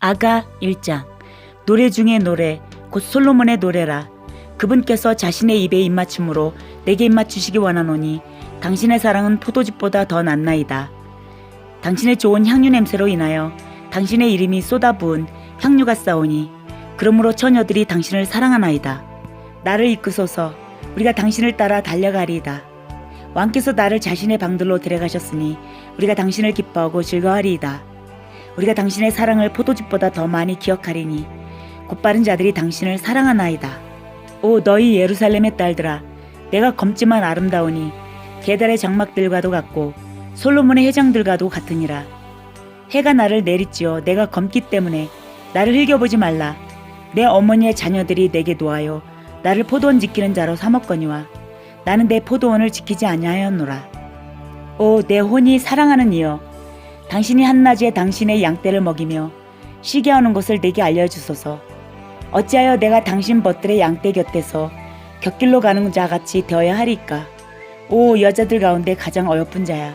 아가 1장 노래 중에 노래 곧 솔로몬의 노래라. 그분께서 자신의 입에 입맞춤으로 내게 입맞추시기 원하노니 당신의 사랑은 포도즙보다 더 낫나이다. 당신의 좋은 향유 냄새로 인하여 당신의 이름이 쏟아부은 향유가 싸우니 그러므로 처녀들이 당신을 사랑하나이다. 나를 이끄소서. 우리가 당신을 따라 달려가리이다. 왕께서 나를 자신의 방들로 데려가셨으니 우리가 당신을 기뻐하고 즐거워하리이다 우리가 당신의 사랑을 포도즙보다 더 많이 기억하리니 곧바른 자들이 당신을 사랑하나이다. 오 너희 예루살렘의 딸들아 내가 검지만 아름다우니 계달의 장막들과도 같고 솔로몬의 회장들과도 같으니라. 해가 나를 내리찌어 내가 검기 때문에 나를 흘겨보지 말라. 내 어머니의 자녀들이 내게 놓아요. 나를 포도원 지키는 자로 삼었거니와 나는 내 포도원을 지키지 아니하였노라. 오 내 혼이 사랑하는 이여 당신이 한낮에 당신의 양떼를 먹이며 쉬게 하는 것을 내게 알려주소서. 어찌하여 내가 당신 벗들의 양떼 곁에서 곁길로 가는 자 같이 되어야 하리까? 오 여자들 가운데 가장 어여쁜 자야.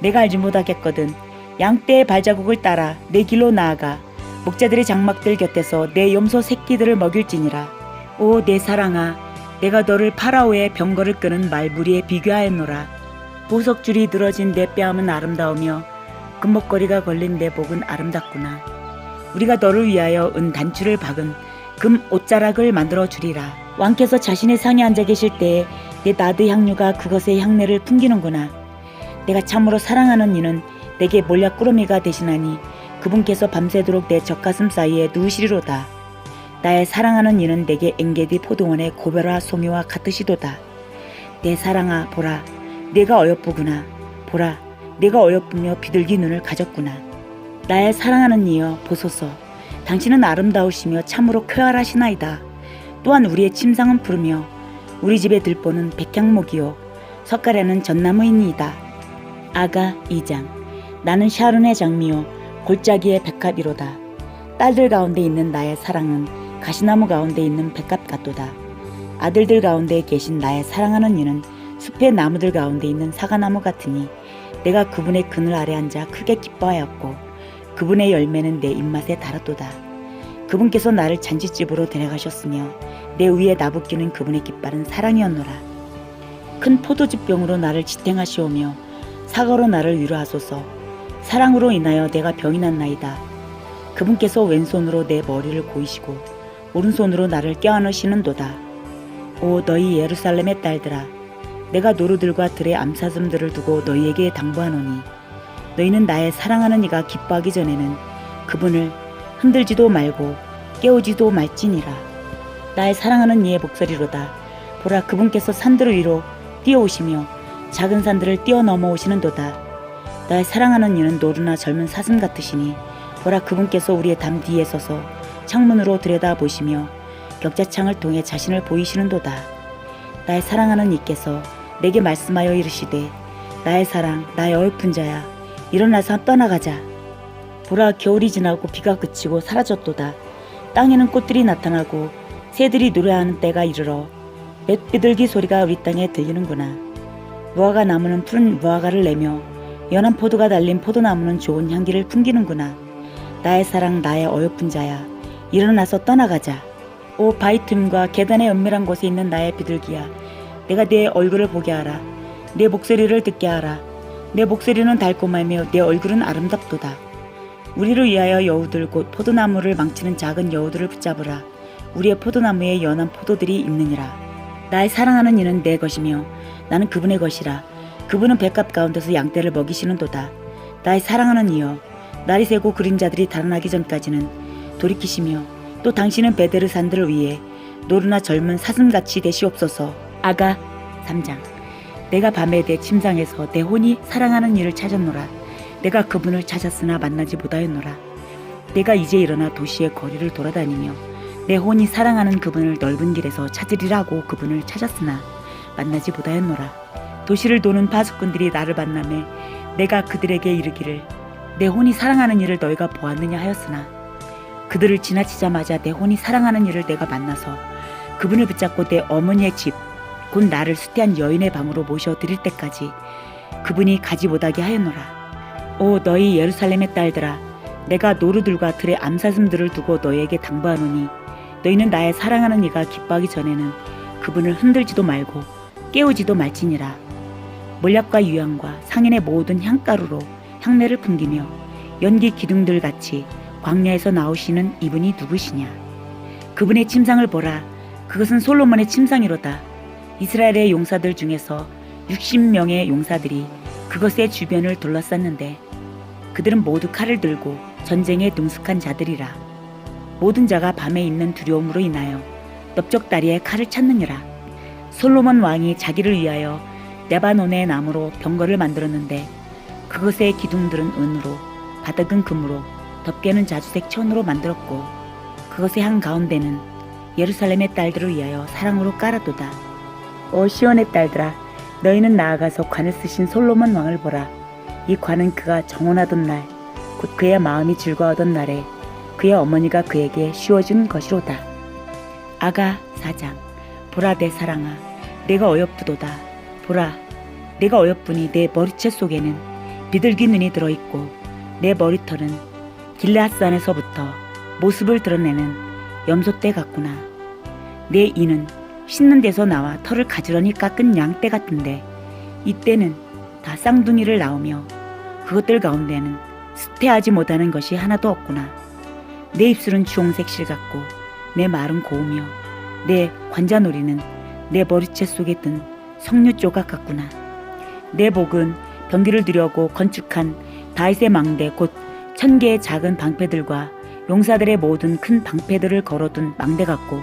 내가 알지 못하겠거든. 양떼의 발자국을 따라 내 길로 나아가 목자들의 장막들 곁에서 내 염소 새끼들을 먹일지니라. 오 내 사랑아, 내가 너를 파라오의 병거를 끄는 말무리에 비교하였노라. 보석줄이 늘어진 내 뺨은 아름다우며 금목걸이가 걸린 내 복은 아름답구나. 우리가 너를 위하여 은 단추를 박은 금 옷자락을 만들어 주리라. 왕께서 자신의 상에 앉아 계실 때에 내 나드 향유가 그것의 향내를 풍기는구나. 내가 참으로 사랑하는 이는 내게 몰약 꾸러미가 되시나니 그분께서 밤새도록 내 젖가슴 사이에 누우시리로다. 나의 사랑하는 이는 내게 엥게디 포도원의 고별화 송이와 같으시도다. 내 사랑아 보라 내가 어여쁘구나 보라 내가 어여쁘며 비둘기 눈을 가졌구나. 나의 사랑하는 이여 보소서. 당신은 아름다우시며 참으로 쾌활하시나이다. 또한 우리의 침상은 푸르며 우리 집의 들보는 백향목이요 석가래는 전나무이니이다. 아가 2장 나는 샤론의 장미요 골짜기의 백합이로다. 딸들 가운데 있는 나의 사랑은 가시나무 가운데 있는 백합 같도다. 아들들 가운데 계신 나의 사랑하는 이는 숲의 나무들 가운데 있는 사과나무 같으니 내가 그분의 그늘 아래 앉아 크게 기뻐하였고 그분의 열매는 내 입맛에 달았도다. 그분께서 나를 잔치집으로 데려가셨으며 내 위에 나부끼는 그분의 깃발은 사랑이었노라. 큰 포도즙병으로 나를 지탱하시오며 사과로 나를 위로하소서. 사랑으로 인하여 내가 병이 났나이다. 그분께서 왼손으로 내 머리를 고이시고 오른손으로 나를 껴안으시는도다. 오 너희 예루살렘의 딸들아 내가 노루들과 들의 암사슴들을 두고 너희에게 당부하노니 너희는 나의 사랑하는 이가 기뻐하기 전에는 그분을 흔들지도 말고 깨우지도 말지니라. 나의 사랑하는 이의 목소리로다. 보라 그분께서 산들 위로 뛰어오시며 작은 산들을 뛰어넘어 오시는도다. 나의 사랑하는 이는 노루나 젊은 사슴 같으시니 보라 그분께서 우리의 담 뒤에 서서 창문으로 들여다보시며 격자창을 통해 자신을 보이시는도다. 나의 사랑하는 이께서 내게 말씀하여 이르시되 나의 사랑 나의 어여쁜 자야 일어나서 떠나가자. 보라 겨울이 지나고 비가 그치고 사라졌도다. 땅에는 꽃들이 나타나고 새들이 노래하는 때가 이르러 맷비둘기 소리가 우리 땅에 들리는구나. 무화과 나무는 푸른 무화과를 내며 연한 포도가 달린 포도나무는 좋은 향기를 풍기는구나. 나의 사랑 나의 어여쁜 자야. 일어나서 떠나가자. 오 바이툼과 계단의 은밀한 곳에 있는 나의 비둘기야. 내가 내 얼굴을 보게 하라. 내 목소리를 듣게 하라. 내 목소리는 달콤하며 내 얼굴은 아름답도다. 우리를 위하여 여우들 곧 포도나무를 망치는 작은 여우들을 붙잡으라. 우리의 포도나무에 연한 포도들이 있느니라. 나의 사랑하는 이는 내 것이며 나는 그분의 것이라. 그분은 백합 가운데서 양떼를 먹이시는 도다. 나의 사랑하는 이여 날이 새고 그림자들이 달아나기 전까지는 돌이키시며 또 당신은 베데르 산들을 위해 노르나 젊은 사슴같이 되시옵소서. 아가 3장 내가 밤에 내 침상에서 내 혼이 사랑하는 이를 찾았노라. 내가 그분을 찾았으나 만나지 못하였노라. 내가 이제 일어나 도시의 거리를 돌아다니며 내 혼이 사랑하는 그분을 넓은 길에서 찾으리라고 그분을 찾았으나 만나지 못하였노라. 도시를 도는 파수꾼들이 나를 만남에 내가 그들에게 이르기를 내 혼이 사랑하는 이를 너희가 보았느냐 하였으나 그들을 지나치자마자 내 혼이 사랑하는 이를 내가 만나서 그분을 붙잡고 내 어머니의 집 곧 나를 수태한 여인의 방으로 모셔 드릴 때까지 그분이 가지 못하게 하였노라. 오 너희 예루살렘의 딸들아 내가 노루들과 들의 암사슴들을 두고 너희에게 당부하노니 너희는 나의 사랑하는 이가 기뻐하기 전에는 그분을 흔들지도 말고 깨우지도 말지니라. 몰약과 유향과 상인의 모든 향가루로 향내를 풍기며 연기 기둥들 같이 광야에서 나오시는 이분이 누구시냐? 그분의 침상을 보라. 그것은 솔로몬의 침상이로다. 이스라엘의 용사들 중에서 60명의 용사들이 그것의 주변을 둘러쌌는데 그들은 모두 칼을 들고 전쟁에 능숙한 자들이라. 모든 자가 밤에 있는 두려움으로 인하여 넓적다리에 칼을 찾느니라. 솔로몬 왕이 자기를 위하여 네바논의 나무로 병거를 만들었는데 그것의 기둥들은 은으로 바닥은 금으로 덮개는 자주색 천으로 만들었고 그것의 한 가운데는 예루살렘의 딸들을 위하여 사랑으로 깔아도다. 오 시온의 딸들아 너희는 나아가서 관을 쓰신 솔로몬 왕을 보라. 이 관은 그가 정원하던 날, 곧 그의 마음이 즐거워하던 날에 그의 어머니가 그에게 씌워준 것이로다. 아가 사장, 보라 내 사랑아, 내가 어여쁘도다. 보라, 내가 어여쁘니 내 머리채 속에는 비둘기 눈이 들어있고 내 머리털은 길라산에서부터 모습을 드러내는 염소떼 같구나. 내 이는 씻는 데서 나와 털을 가지런히 깎은 양떼 같은데 이때는 다 쌍둥이를 낳으며 그것들 가운데는 수태하지 못하는 것이 하나도 없구나. 내 입술은 주홍색 실 같고 내 말은 고우며 내 관자놀이는 내 머리채 속에 든 석류 조각 같구나. 내 목은 병기를 들여고 건축한 다윗의 망대 곧 천 개의 작은 방패들과 용사들의 모든 큰 방패들을 걸어둔 망대 같고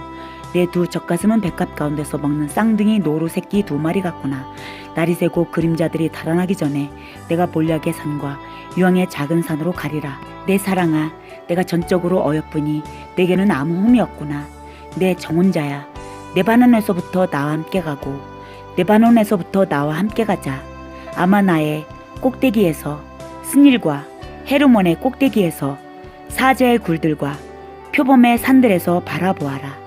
내 두 젖가슴은 백합 가운데서 먹는 쌍둥이 노루 새끼 두 마리 같구나. 날이 새고 그림자들이 달아나기 전에 내가 몰약의 산과 유황의 작은 산으로 가리라. 내 사랑아, 내가 전적으로 어여쁘니 내게는 아무 흠이 없구나. 내 정혼자야, 네바논에서부터 나와 함께 가고 네바논에서부터 나와 함께 가자. 아마 나의 꼭대기에서 스닐과 헤르몬의 꼭대기에서 사제의 굴들과 표범의 산들에서 바라보아라.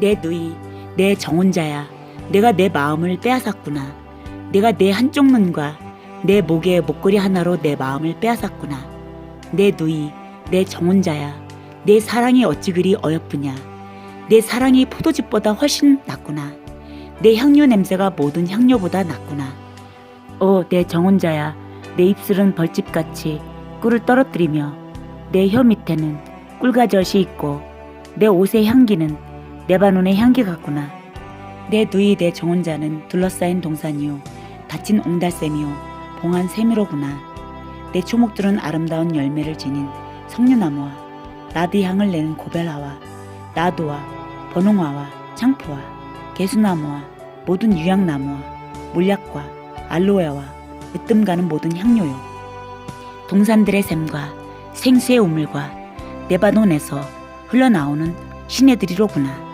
내 누이, 내 정혼자야, 내가 내 마음을 빼앗았구나. 내가 내 한쪽 눈과 내 목의 목걸이 하나로 내 마음을 빼앗았구나. 내 누이, 내 정혼자야, 내 사랑이 어찌 그리 어여쁘냐. 내 사랑이 포도즙보다 훨씬 낫구나. 내 향료 냄새가 모든 향료보다 낫구나. 오, 내 정혼자야, 내 입술은 벌집같이 꿀을 떨어뜨리며 내 혀 밑에는 꿀가젓이 있고 내 옷의 향기는 레바논의 향기 같구나. 내 누이 내 정혼자는 둘러싸인 동산이요 닫힌 옹달샘이요 봉한 세미로구나. 내 초목들은 아름다운 열매를 지닌 석류나무와 나드 향을 내는 고벨라와 나도와 번홍화와 창포와 개수나무와 모든 유향나무와 몰약과 알로에와 으뜸 가는 모든 향료요. 동산들의 샘과 생수의 우물과 네바논에서 흘러나오는 시내들이로구나.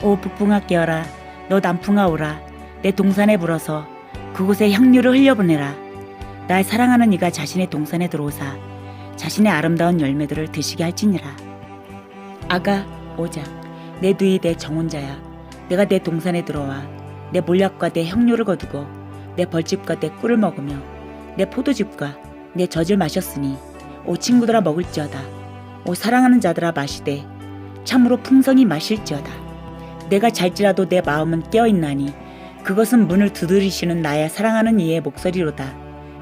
오 북풍아 깨어라. 너 남풍아 오라. 내 동산에 불어서 그곳에 향유를 흘려보내라. 날 사랑하는 이가 자신의 동산에 들어오사 자신의 아름다운 열매들을 드시게 할지니라. 아가 오자. 내 누이 내 정혼자야. 내가 내 동산에 들어와 내 몰약과 내 향료를 거두고 내 벌집과 내 꿀을 먹으며 내 포도즙과 내 젖을 마셨으니 오 친구들아 먹을지어다. 오 사랑하는 자들아 마시되 참으로 풍성히 마실지어다 내가 잘지라도 내 마음은 깨어있나니 그것은 문을 두드리시는 나의 사랑하는 이의 목소리로다.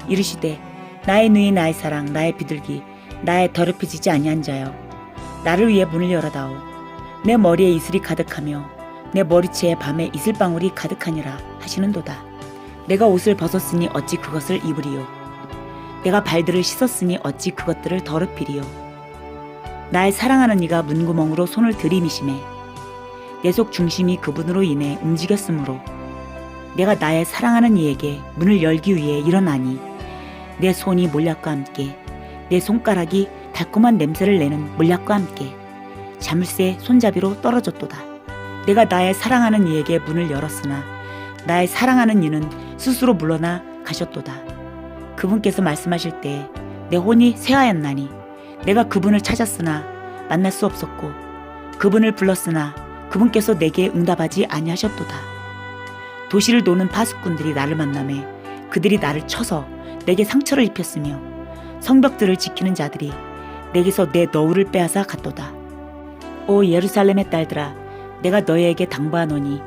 이르시되 나의 누이 나의 사랑 나의 비둘기 나의 더럽혀지지 아니한 자여 나를 위해 문을 열어다오. 내 머리에 이슬이 가득하며 내 머리채에 밤에 이슬방울이 가득하니라 하시는도다. 내가 옷을 벗었으니 어찌 그것을 입으리요. 내가 발들을 씻었으니 어찌 그것들을 더럽히리요. 나의 사랑하는 이가 문구멍으로 손을 들이미심에 내속 중심이 그분으로 인해 움직였으므로 내가 나의 사랑하는 이에게 문을 열기 위해 일어나니 내 손이 몰약과 함께 내 손가락이 달콤한 냄새를 내는 몰약과 함께 자물쇠 손잡이로 떨어졌도다. 내가 나의 사랑하는 이에게 문을 열었으나 나의 사랑하는 이는 스스로 물러나 가셨도다. 그분께서 말씀하실 때 내 혼이 쇠하였나니 내가 그분을 찾았으나 만날 수 없었고 그분을 불렀으나 그분께서 내게 응답하지 아니하셨도다. 도시를 도는 파수꾼들이 나를 만남에 그들이 나를 쳐서 내게 상처를 입혔으며 성벽들을 지키는 자들이 내게서 내 너울을 빼앗아 갔도다. 오 예루살렘의 딸들아 내가 너희에게 당부하노니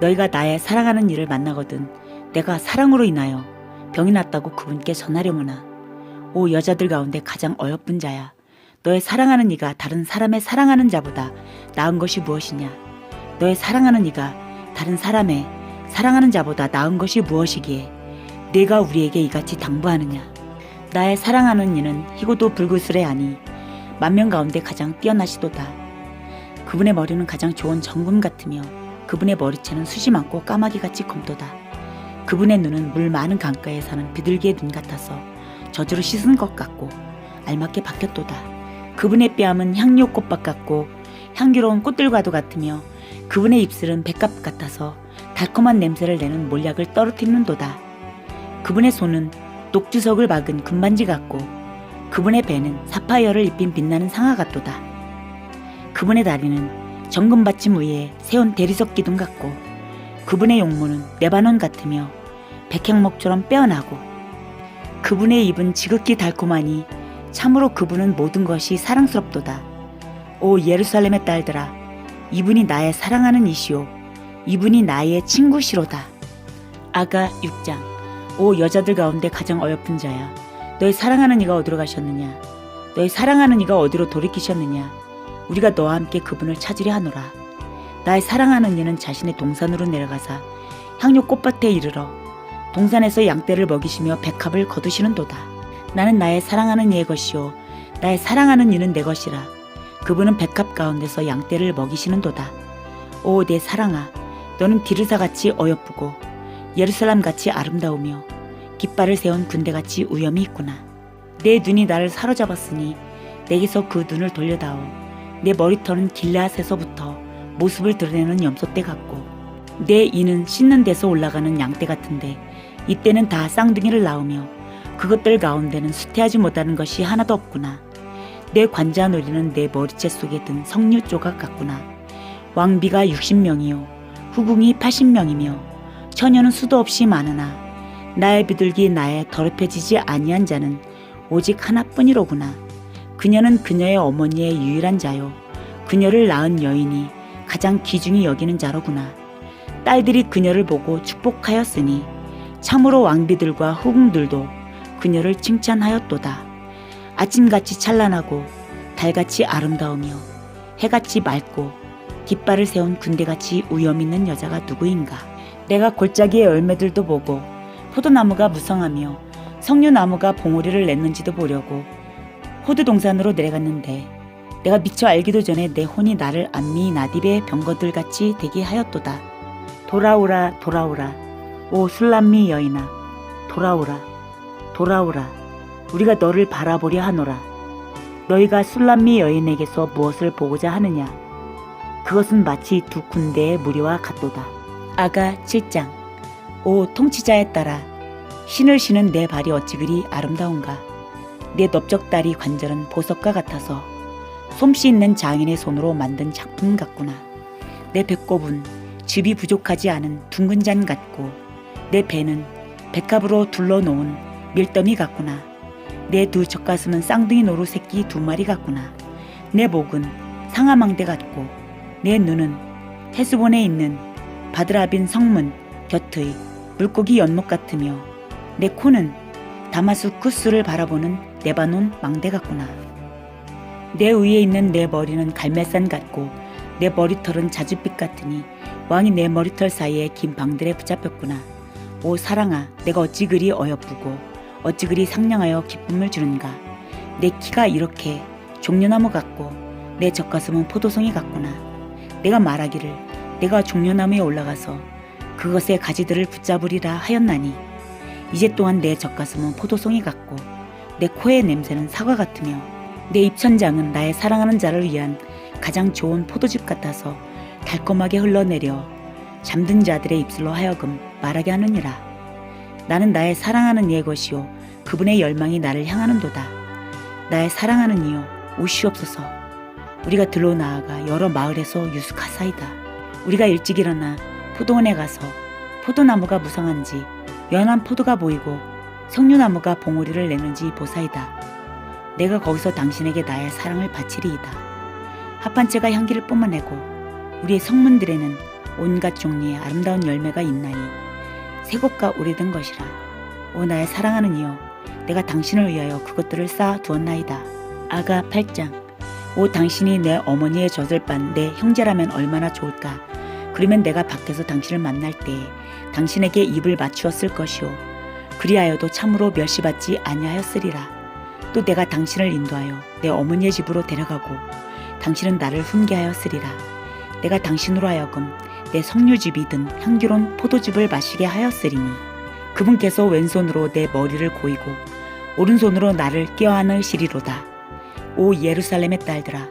너희가 나의 사랑하는 이를 만나거든 내가 사랑으로 인하여 병이 났다고 그분께 전하려무나 오 여자들 가운데 가장 어여쁜 자야 너의 사랑하는 이가 다른 사람의 사랑하는 자보다 나은 것이 무엇이냐 너의 사랑하는 이가 다른 사람의 사랑하는 자보다 나은 것이 무엇이기에 내가 우리에게 이같이 당부하느냐 나의 사랑하는 이는 희고도 불구스레하니 만명 가운데 가장 뛰어나시도다 그분의 머리는 가장 좋은 정금 같으며 그분의 머리채는 숱이 많고 까마귀같이 검도다. 그분의 눈은 물 많은 강가에 사는 비둘기의 눈 같아서 저주로 씻은 것 같고 알맞게 박혔도다. 그분의 뺨은 향료 꽃밭 같고 향기로운 꽃들과도 같으며 그분의 입술은 백갑 같아서 달콤한 냄새를 내는 몰약을 떨어뜨리는도다. 그분의 손은 녹주석을 박은 금반지 같고 그분의 배는 사파이어를 입힌 빛나는 상아 같도다. 그분의 다리는 정금 받침 위에 세운 대리석 기둥 같고 그분의 용모는 레바논 같으며 백향목처럼 빼어나고 그분의 입은 지극히 달콤하니 참으로 그분은 모든 것이 사랑스럽도다. 오 예루살렘의 딸들아 이분이 나의 사랑하는 이시오 이분이 나의 친구시로다. 아가 6장 오 여자들 가운데 가장 어여쁜 자야 너희 사랑하는 이가 어디로 가셨느냐 너희 사랑하는 이가 어디로 돌이키셨느냐 우리가 너와 함께 그분을 찾으려 하노라. 나의 사랑하는 이는 자신의 동산으로 내려가사 향료 꽃밭에 이르러 동산에서 양떼를 먹이시며 백합을 거두시는도다. 나는 나의 사랑하는 이의 것이요 나의 사랑하는 이는 내 것이라. 그분은 백합 가운데서 양떼를 먹이시는도다. 오 내 사랑아 너는 디르사같이 어여쁘고 예루살렘같이 아름다우며 깃발을 세운 군대같이 우염이 있구나. 내 눈이 나를 사로잡았으니 내게서 그 눈을 돌려다오. 내 머리털은 길라앗에서부터 모습을 드러내는 염소떼 같고 내 이는 씻는 데서 올라가는 양떼 같은데 이때는 다 쌍둥이를 낳으며 그것들 가운데는 수태하지 못하는 것이 하나도 없구나. 내 관자놀이는 내 머리채 속에 든 석류 조각 같구나. 왕비가 60명이요 후궁이 80명이며 처녀는 수도 없이 많으나 나의 비둘기 나의 더럽혀지지 아니한 자는 오직 하나뿐이로구나. 그녀는 그녀의 어머니의 유일한 자요. 그녀를 낳은 여인이 가장 귀중히 여기는 자로구나. 딸들이 그녀를 보고 축복하였으니 참으로 왕비들과 후궁들도 그녀를 칭찬하였도다. 아침같이 찬란하고 달같이 아름다우며 해같이 맑고 깃발을 세운 군대같이 우염 있는 여자가 누구인가? 내가 골짜기의 열매들도 보고 포도나무가 무성하며 석류나무가 봉오리를 냈는지도 보려고 호두 동산으로 내려갔는데 내가 미처 알기도 전에 내 혼이 나를 안미 나딥의 병거들 같이 되게 하였도다. 돌아오라 돌아오라 오 술람미 여인아 돌아오라 돌아오라 우리가 너를 바라보려 하노라 너희가 술람미 여인에게서 무엇을 보고자 하느냐 그것은 마치 두 군데의 무리와 같도다. 아가 7장 오 통치자에 따라 신을 신은 내 발이 어찌 그리 아름다운가 내 넓적다리 관절은 보석과 같아서 솜씨 있는 장인의 손으로 만든 작품 같구나. 내 배꼽은 즙이 부족하지 않은 둥근 잔 같고 내 배는 백합으로 둘러놓은 밀더미 같구나. 내 두 젖가슴은 쌍둥이 노루 새끼 두 마리 같구나. 내 목은 상아망대 같고 내 눈은 해수본에 있는 바드라빈 성문 곁의 물고기 연못 같으며 내 코는 다마스쿠스를 바라보는 레바논 망대 같구나. 내 위에 있는 내 머리는 갈매산 같고 내 머리털은 자줏빛 같으니 왕이 내 머리털 사이에 긴 방들에 붙잡혔구나. 오 사랑아, 내가 어찌 그리 어여쁘고 어찌 그리 상냥하여 기쁨을 주는가. 내 키가 이렇게 종려나무 같고 내 젖가슴은 포도송이 같구나. 내가 말하기를 내가 종려나무에 올라가서 그것의 가지들을 붙잡으리라 하였나니 이제 또한 내 젖가슴은 포도송이 같고 내 코의 냄새는 사과 같으며 내 입천장은 나의 사랑하는 자를 위한 가장 좋은 포도즙 같아서 달콤하게 흘러내려 잠든 자들의 입술로 하여금 말하게 하느니라. 나는 나의 사랑하는 이의 것이요 그분의 열망이 나를 향하는도다. 나의 사랑하는 이여 오시옵소서. 우리가 들로 나아가 여러 마을에서 유숙하사이다. 우리가 일찍 일어나 포도원에 가서 포도나무가 무성한지 연한 포도가 보이고 석류나무가 봉오리를 내는지 보사이다. 내가 거기서 당신에게 나의 사랑을 바치리이다. 합판체가 향기를 뿜어내고 우리의 성문들에는 온갖 종류의 아름다운 열매가 있나니 새것과 오래된 것이라. 오 나의 사랑하는 이여 내가 당신을 위하여 그것들을 쌓아 두었나이다. 아가 8장 오 당신이 내 어머니의 젖을 빤 내 형제라면 얼마나 좋을까. 그러면 내가 밖에서 당신을 만날 때에 당신에게 입을 맞추었을 것이오. 그리하여도 참으로 멸시받지 아니하였으리라. 또 내가 당신을 인도하여 내 어머니의 집으로 데려가고 당신은 나를 훈계하였으리라. 내가 당신으로 하여금 내 석류즙이든 향기로운 포도즙을 마시게 하였으리니 그분께서 왼손으로 내 머리를 고이고 오른손으로 나를 껴안으시리로다. 오 예루살렘의 딸들아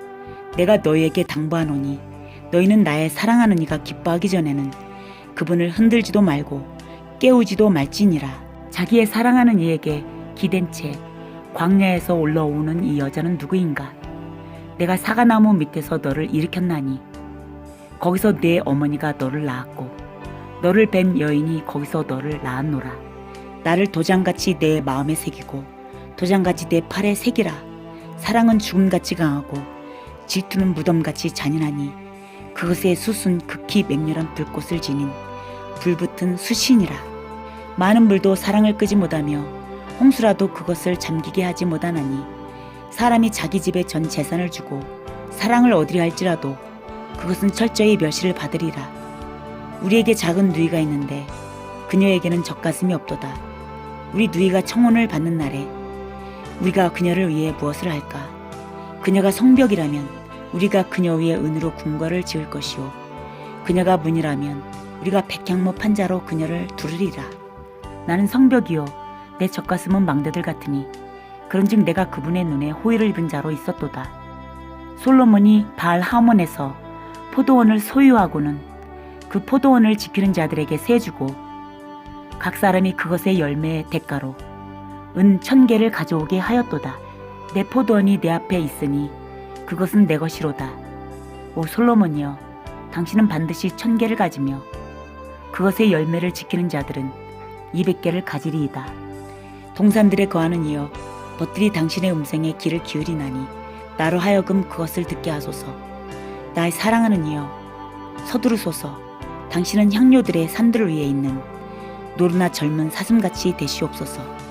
내가 너희에게 당부하노니 너희는 나의 사랑하는 이가 기뻐하기 전에는 그분을 흔들지도 말고 깨우지도 말지니라. 자기의 사랑하는 이에게 기댄 채 광야에서 올라오는 이 여자는 누구인가? 내가 사과나무 밑에서 너를 일으켰나니 거기서 네 어머니가 너를 낳았고 너를 뵌 여인이 거기서 너를 낳았노라. 나를 도장같이 내 마음에 새기고 도장같이 내 팔에 새기라. 사랑은 죽음같이 강하고 질투는 무덤같이 잔인하니 그것의 숯은 극히 맹렬한 불꽃을 지닌 불붙은 수신이라. 많은 불도 사랑을 끄지 못하며 홍수라도 그것을 잠기게 하지 못하나니 사람이 자기 집에 전 재산을 주고 사랑을 얻으려 할지라도 그것은 철저히 멸시를 받으리라. 우리에게 작은 누이가 있는데 그녀에게는 젖가슴이 없도다. 우리 누이가 청혼을 받는 날에 우리가 그녀를 위해 무엇을 할까? 그녀가 성벽이라면 우리가 그녀 위에 은으로 궁궐을 지을 것이요. 그녀가 문이라면 우리가 백향모 판자로 그녀를 두르리라. 나는 성벽이요. 내 젖가슴은 망대들 같으니 그런즉 내가 그분의 눈에 호의를 입은 자로 있었도다. 솔로몬이 바알 하몬에서 포도원을 소유하고는 그 포도원을 지키는 자들에게 세주고 각 사람이 그것의 열매의 대가로 은 천 개를 가져오게 하였도다. 내 포도원이 내 앞에 있으니 그것은 내 것이로다. 오 솔로몬이여, 당신은 반드시 천 개를 가지며 그것의 열매를 지키는 자들은 이백 개를 가지리이다. 동산들에 거하는 이여, 벗들이 당신의 음성에 귀를 기울이나니 나로 하여금 그것을 듣게 하소서. 나의 사랑하는 이여, 서두르소서. 당신은 향료들의 산들 위에 있는 노르나 젊은 사슴같이 되시옵소서.